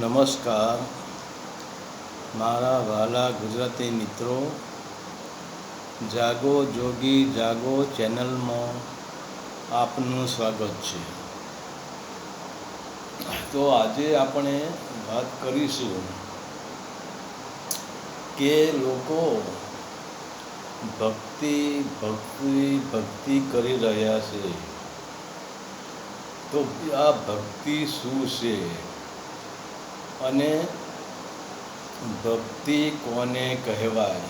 નમસ્કાર. મારા વાલા ગુજરાતી મિત્રો, જાગો જોગી જાગો ચેનલમાં આપનું સ્વાગત છે. તો આજે આપણે વાત કરીશું કે લોકો ભક્તિ ભક્તિ ભક્તિ કરી રહ્યા છે. તો આ ભક્તિ શું છે? અને ભક્તિ કોને કહેવાય?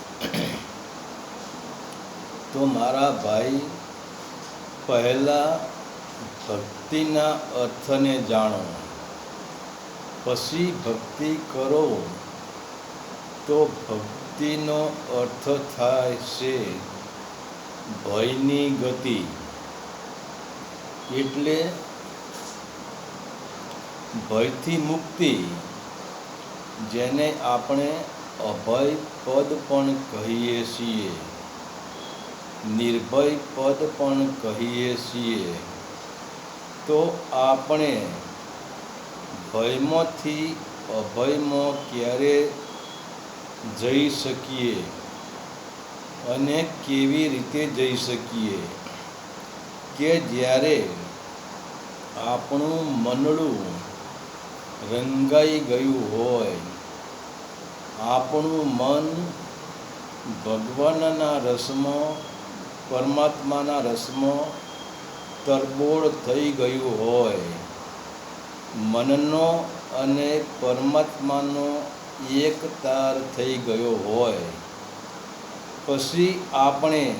તો મારા ભાઈ પહેલાં ભક્તિના અર્થને જાણો. પછી ભક્તિ કરો તો ભક્તિનો અર્થ થાય છે ભયની ગતિ. એટલે ભયથી મુક્તિ જેને આપણે અભય પદ પણ કહીએ છીએ. નિર્ભય પદ પણ કહીએ છીએ. તો આપણે ભયમાંથી અભયમાં ક્યારે જઈ શકીએ અને કેવી રીતે જઈ શકીએ? કે જ્યારે આપણું મનડું રંગાઈ ગયું હોય આપણું મન ભગવાનના રસમાં, પરમાત્માના રસમાં તરબોળ થઈ ગયું હોય. મનનો અને પરમાત્માનો એક તાર થઈ ગયો હોય. પછી આપણે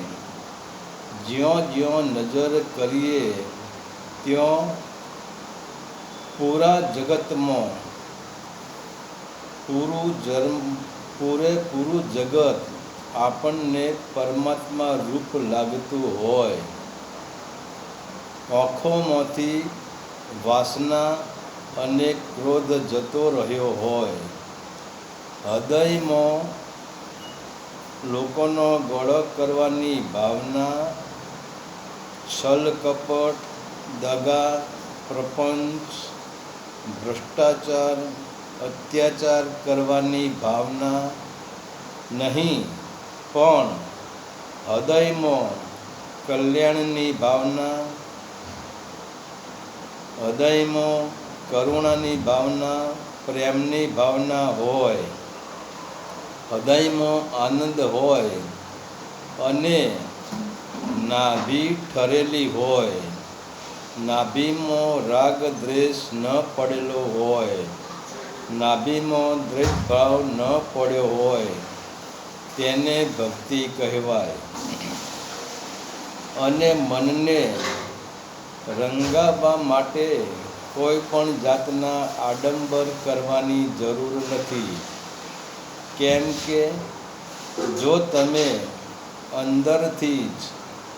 જ્યાં જ્યાં નજર કરીએ, ત્યાં પૂરા જગતમાં પૂરું જન્મ, પૂરેપૂરું જગત આપણને પરમાત્મા રૂપ લાગતું હોય. આંખોમાંથી વાસના અને ક્રોધ જતો રહ્યો હોય. હૃદયમાં લોકોનો ગળો કરવાની ભાવના, છલ કપટ, દગા, પ્રપંચ, ભ્રષ્ટાચાર અત્યાચાર કરવાની ભાવના નહીં, પણ હૃદયમાં કલ્યાણની ભાવના, હૃદયમાં કરુણાની ભાવના, પ્રેમની ભાવના હોય, હૃદયમાં આનંદ હોય અને નાભી ઠરેલી હોય, નાભીમાં રાગ દ્વેષ ન પડેલો હોય. નાભીમાં દ્વેષભાવ ન પડ્યો હોય, તેને ભક્તિ કહેવાય. અને મનને રંગાવવા માટે કોઈ પણ જાતના આડંબર કરવાની જરૂર નથી. કેમ કે જો તમે અંદરથી જ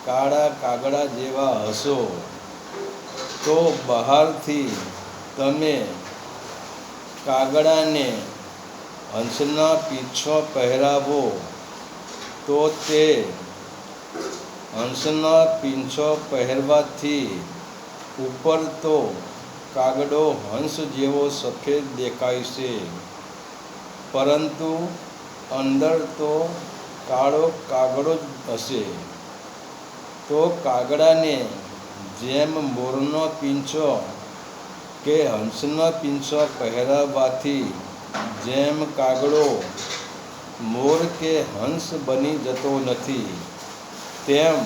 કાળા કાગડા જેવા હશો, તો બહારથી તમે કાગડાને હંસના પીછો પહેરાવો, તો તે હંસના પીંછો પહેરવાથી ઉપર તો કાગડો હંસ જેવો સફેદ દેખાય છે. પરંતુ અંદર તો કાળો કાગડો જ હશે. તો કાગડાને જેમ મોરનો પીંછો કે હંસના પીંછો પહેરાવવાથી જેમ કાગડો, મોર કે હંસ બની જતો નથી, તેમ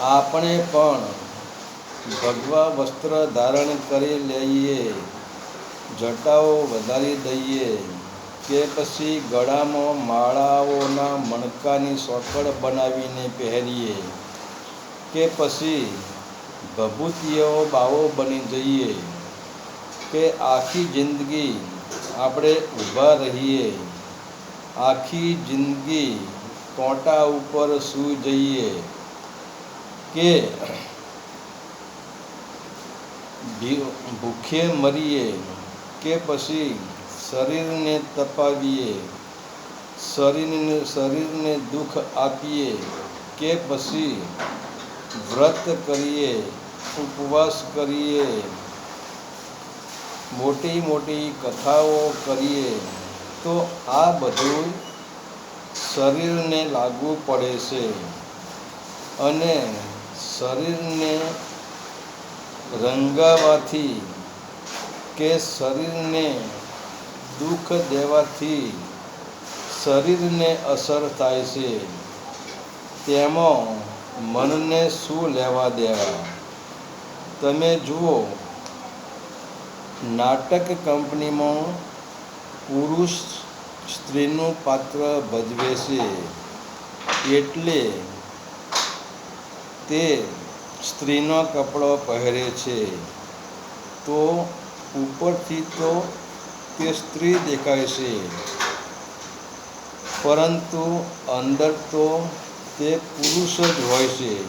આપણે પણ ભગવા વસ્ત્ર ધારણ કરી લઈએ, જટાઓ વધારી દઈએ, કે પછી ગળામાં માળાઓના મણકાની સોકળ બનાવીને પહેરીએ, કે પછી ભભૂતિઓ બાવો બની જઈએ કે આખી જિંદગી આપણે ઊભા રહીએ. આખી જિંદગી કોટા ઉપર સૂઈ જઈએ કે ભૂખે મરીએ કે પછી શરીરને તપાવીએ, શરીરને શરીરને દુઃખ આપીએ કે પછી વ્રત કરીએ, ઉપવાસ કરીએ, મોટી મોટી કથાઓ કરીએ, તો આ બધું શરીરને લાગુ પડે છે. અને શરીરને રંગાવાથી કે શરીરને દુઃખ દેવાથી શરીરને અસર થાય છે. તેમાં મનને શું લેવા દેવા? તમે જુઓ, નાટક કંપનીમાં પુરુષ સ્ત્રીનું પાત્ર ભજવે છે. એટલે તે સ્ત્રીનો કપડો પહેરે છે. તો ઉપરથી તો તે સ્ત્રી દેખાય છે. પરંતુ અંદર તો તે પુરુષ જ હોય છે.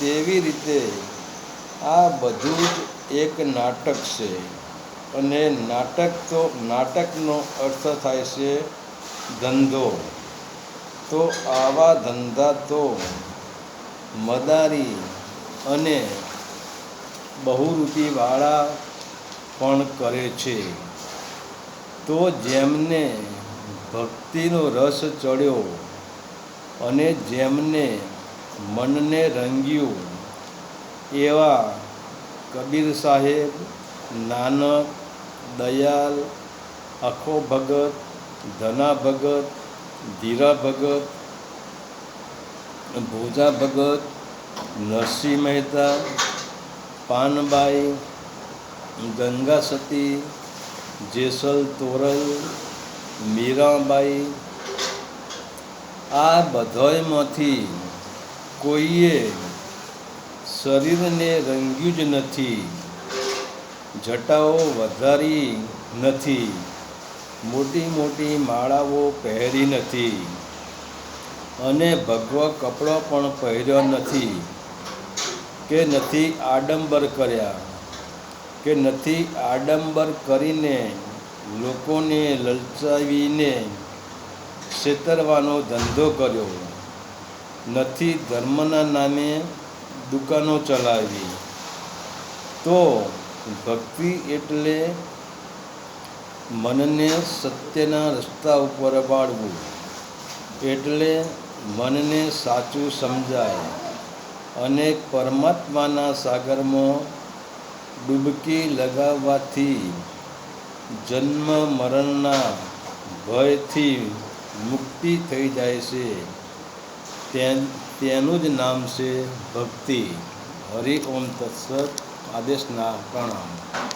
તેવી રીતે આ બધું જ એક નાટક છે. અને નાટક તો, નાટકનો અર્થ થાય છે ધંધો. તો આવા ધંધા તો મદારી અને બહુરૂપીવાળા પણ કરે છે. તો જેમને ભક્તિનો રસ ચડ્યો અને જેમને મનને રંગ્યું એવા કબીર સાહેબ, નાનક, દયાલ, અખો ભગત, ધના ભગત, ધીરા ભગત, ભોજા ભગત, નરસિંહ મહેતા, પાનબાઈ, ગંગા સતી, જેસલ તોરલ, મીરાબાઈ આ બધાયમાંથી કોઈએ શરીરને રંગ્યું જ નથી, જટાઓ વધારી નથી, મોટી મોટી માળાઓ પહેરી નથી અને ભગવા કપડો પણ પહેર્યો નથી કે નથી આડંબર કર્યા, કે નથી આડંબર કરીને લોકોને લલચાવીને છેતરવાનો ધંધો કર્યો. નથી ધર્મના નામે દુકાનો ચલાવી. તો ભક્તિ એટલે મનને સત્યના રસ્તા ઉપર વાળવું. એટલે મનને સાચું સમજાય. અને પરમાત્માના સાગરમાં ડૂબકી લગાવવાથી જન્મ મરણના ભયથી મુક્તિ થઈ જાય છે. તેન જ નામ છે ભક્તિ. હરિ ઓમ તત્સત. આદેશના પ્રણામ.